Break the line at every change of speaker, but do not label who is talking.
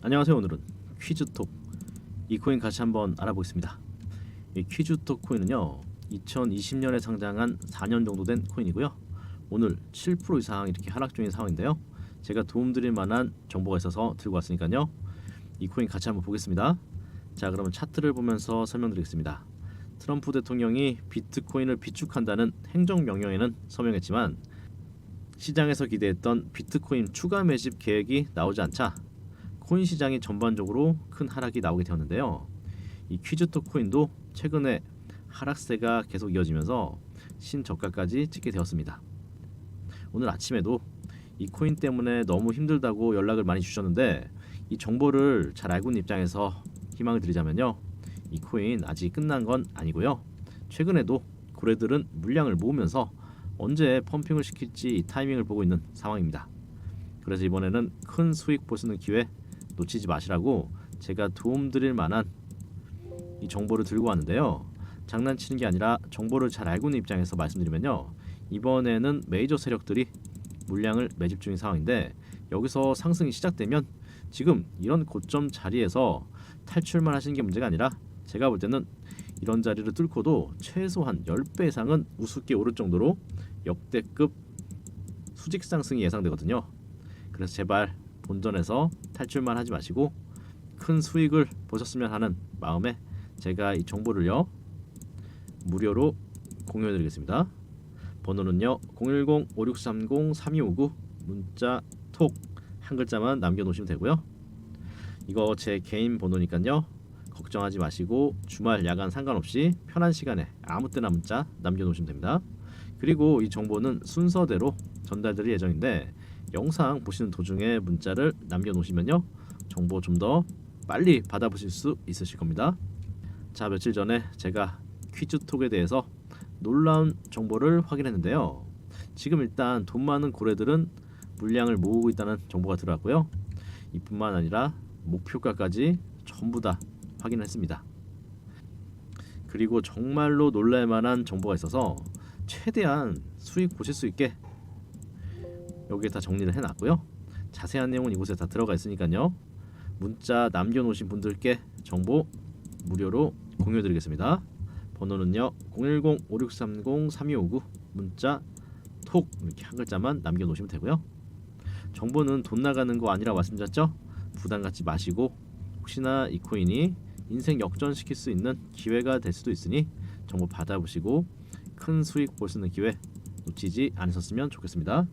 안녕하세요. 오늘은 퀴즈톡 이 코인 같이 한번 알아보겠습니다. 이 퀴즈톡 코인은요 2020년에 상장한 4년 정도 된 코인이고요. 오늘 7% 이상 이렇게 하락 중인 상황인데요. 제가 도움드릴 만한 정보가 있어서 들고 왔으니까요. 이 코인 같이 한번 보겠습니다. 자 그러면 차트를 보면서 설명드리겠습니다. 트럼프 대통령이 비트코인을 비축한다는 행정 명령에는 서명했지만 시장에서 기대했던 비트코인 추가 매집 계획이 나오지 않자 코인 시장이 전반적으로 큰 하락이 나오게 되었는데요. 이 퀴즈톡 코인도 최근에 하락세가 계속 이어지면서 신저가까지 찍게 되었습니다. 오늘 아침에도 이 코인 때문에 너무 힘들다고 연락을 많이 주셨는데 이 정보를 잘 알고 있는 입장에서 희망을 드리자면요. 이 코인 아직 끝난 건 아니고요. 최근에도 고래들은 물량을 모으면서 언제 펌핑을 시킬지 타이밍을 보고 있는 상황입니다. 그래서 이번에는 큰 수익 보시는 기회 놓치지 마시라고 제가 도움드릴 만한 이 정보를 들고 왔는데요. 장난치는 게 아니라 정보를 잘 알고 있는 입장에서 말씀드리면요. 이번에는 메이저 세력들이 물량을 매집 중인 상황인데 여기서 상승이 시작되면 지금 이런 고점 자리에서 탈출만 하시는 게 문제가 아니라 제가 볼 때는 이런 자리를 뚫고도 최소한 10배 이상은 우습게 오를 정도로 역대급 수직 상승이 예상되거든요. 그래서 제발 본전에서 탈출만 하지 마시고 큰 수익을 보셨으면 하는 마음에 제가 이 정보를요 무료로 공유해 드리겠습니다. 번호는요 010-5630-3259 문자 톡 한 글자만 남겨놓으시면 되고요. 이거 제 개인 번호니까요 걱정하지 마시고 주말 야간 상관없이 편한 시간에 아무 때나 문자 남겨놓으시면 됩니다. 그리고 이 정보는 순서대로 전달드릴 예정인데 영상 보시는 도중에 문자를 남겨놓으시면요 정보 좀 더 빨리 받아보실 수 있으실 겁니다. 자 며칠 전에 제가 퀴즈톡에 대해서 놀라운 정보를 확인했는데요. 지금 일단 돈 많은 고래들은 물량을 모으고 있다는 정보가 들어왔고요. 이뿐만 아니라 목표가까지 전부 다 확인했습니다. 그리고 정말로 놀랄만한 정보가 있어서 최대한 수익 보실 수 있게 여기에 다 정리를 해놨고요. 자세한 내용은 이곳에 다 들어가 있으니까요. 문자 남겨놓으신 분들께 정보 무료로 공유드리겠습니다. 번호는요 010-5630-3259 문자 톡 이렇게 한 글자만 남겨놓으시면 되고요. 정보는 돈 나가는 거 아니라 말씀드렸죠? 부담 갖지 마시고 혹시나 이 코인이 인생 역전시킬 수 있는 기회가 될 수도 있으니 정보 받아보시고 큰 수익 볼 수 있는 기회 놓치지 않으셨으면 좋겠습니다.